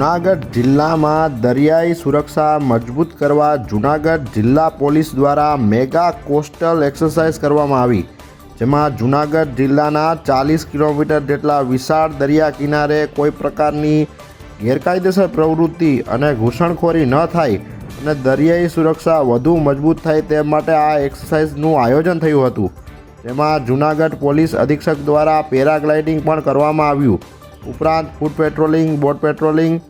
જૂનાગઢ જિલ્લામાં દરિયાઈ સુરક્ષા મજબૂત કરવા જૂનાગઢ જિલ્લા પોલીસ દ્વારા મેગા કોસ્ટલ એક્સરસાઇઝ કરવામાં આવી, જેમાં જૂનાગઢ જિલ્લાના ચાલીસ કિલોમીટર જેટલા વિશાળ દરિયા કિનારે કોઈ પ્રકારની ગેરકાયદેસર પ્રવૃત્તિ અને ઘૂસણખોરી ન થાય અને દરિયાઈ સુરક્ષા વધુ મજબૂત થાય તે માટે આ એક્સરસાઇઝનું આયોજન થયું હતું. જેમાં જૂનાગઢ પોલીસ અધિક્ષક દ્વારા પેરાગ્લાઇડિંગ પણ કરવામાં આવ્યું. ઉપરાંત ફૂડ પેટ્રોલિંગ, બોટ પેટ્રોલિંગ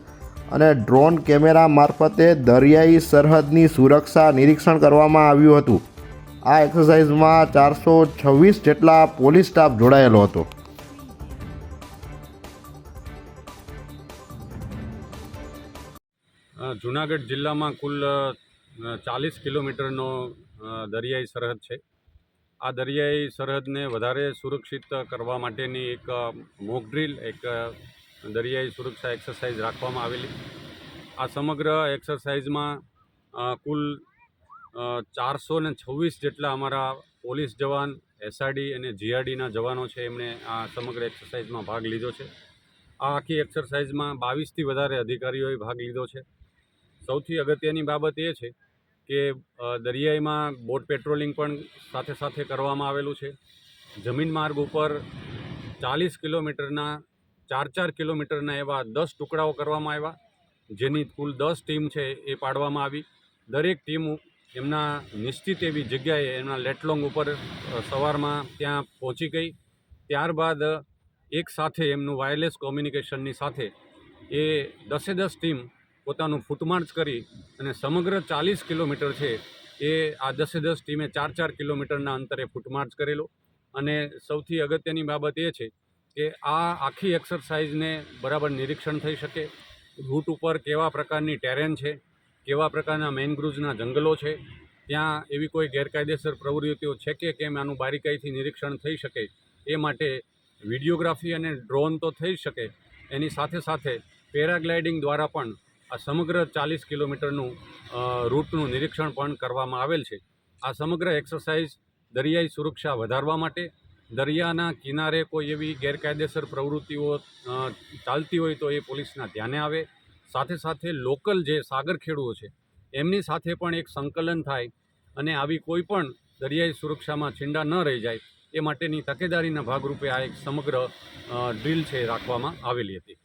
અને ડ્રોન કેમેરા મારફતે દરિયાઈ સરહદની સુરક્ષા નિરીક્ષણ કરવામાં આવ્યું હતું. આ એક્સરસાઇઝમાં ચારસો છવ્વીસ જેટલા પોલીસ સ્ટાફ જોડાયેલો હતો. જુનાગઢ જિલ્લામાં કુલ ચાલીસ કિલોમીટરનો દરિયાઈ સરહદ છે. આ દરિયાઈ સરહદને વધારે સુરક્ષિત કરવા માટેની એક મોક ડ્રીલ, એક દરિયાઈ સુરક્ષા એક્સરસાઇઝ રાખવામાં આવેલી. આ સમગ્ર એક્સરસાઇઝમાં કુલ ચારસો ને છવ્વીસ જેટલા અમારા પોલીસ જવાન એસઆરડી અને જીઆરડીના જવાનો છે એમણે આ સમગ્ર એક્સરસાઇઝમાં ભાગ લીધો છે. આ આખી એક્સરસાઇઝમાં બાવીસથી વધારે અધિકારીઓએ ભાગ લીધો છે. સૌથી અગત્યની બાબત એ છે કે દરિયાઈમાં બોટ પેટ્રોલિંગ પણ સાથે સાથે કરવામાં આવેલું છે. જમીન માર્ગ ઉપર ચાલીસ કિલોમીટરના ચાર ચાર કિલોમીટરના એવા દસ ટુકડાઓ કરવામાં આવ્યા, જેની કુલ દસ ટીમ છે એ પાડવામાં આવી. દરેક ટીમ એમના નિશ્ચિત એવી જગ્યાએ એમના લેટલોંગ ઉપર સવારમાં ત્યાં પહોંચી ગઈ. ત્યારબાદ એક સાથે એમનું વાયરલેસ કોમ્યુનિકેશનની સાથે એ દસે દસ ટીમ પોતાનું ફૂટમાર્ચ કરી અને સમગ્ર ચાલીસ કિલોમીટર છે એ આ દસે દસ ટીમે ચાર ચાર કિલોમીટરના અંતરે ફૂટમાર્ચ કરેલો. અને સૌથી અગત્યની બાબત એ છે કે આ આખી એક્સરસાઇઝને બરાબર નિરીક્ષણ થઈ શકે. રૂટ ઉપર કેવા પ્રકારની ટેરેન છે, કેવા પ્રકારના મેનગ્રુવ્સના જંગલો છે, ત્યાં એવી કોઈ ગેરકાયદેસર પ્રવૃત્તિઓ છે કે કેમ આનું બારીકાઈથી નિરીક્ષણ થઈ શકે, એ માટે વિડીયોગ્રાફી અને ડ્રોન તો થઈ શકે. એની સાથે સાથે પેરાગ્લાઇડિંગ દ્વારા પણ આ સમગ્ર ચાલીસ કિલોમીટરનું રૂટનું નિરીક્ષણ પણ કરવામાં આવેલ છે. આ સમગ્ર એક્સરસાઇઝ દરિયાઈ સુરક્ષા વધારવા માટે દરિયાના કિનારે કોઈ એવી ગેરકાયદેસર પ્રવૃત્તિઓ ચાલતી હોય તો એ પોલીસના ધ્યાને આવે. સાથે સાથે લોકલ જે સાગર ખેડૂઓ છે, એમની સાથે પણ એક સંકલન થાય અને આવી કોઈ પણ દરિયાઈ સુરક્ષામાં છીંડા ન રહી જાય, એ માટેની તકેદારીના ભાગરૂપે આ એક સમગ્ર ડ્રીલ છે રાખવામાં આવેલી હતી.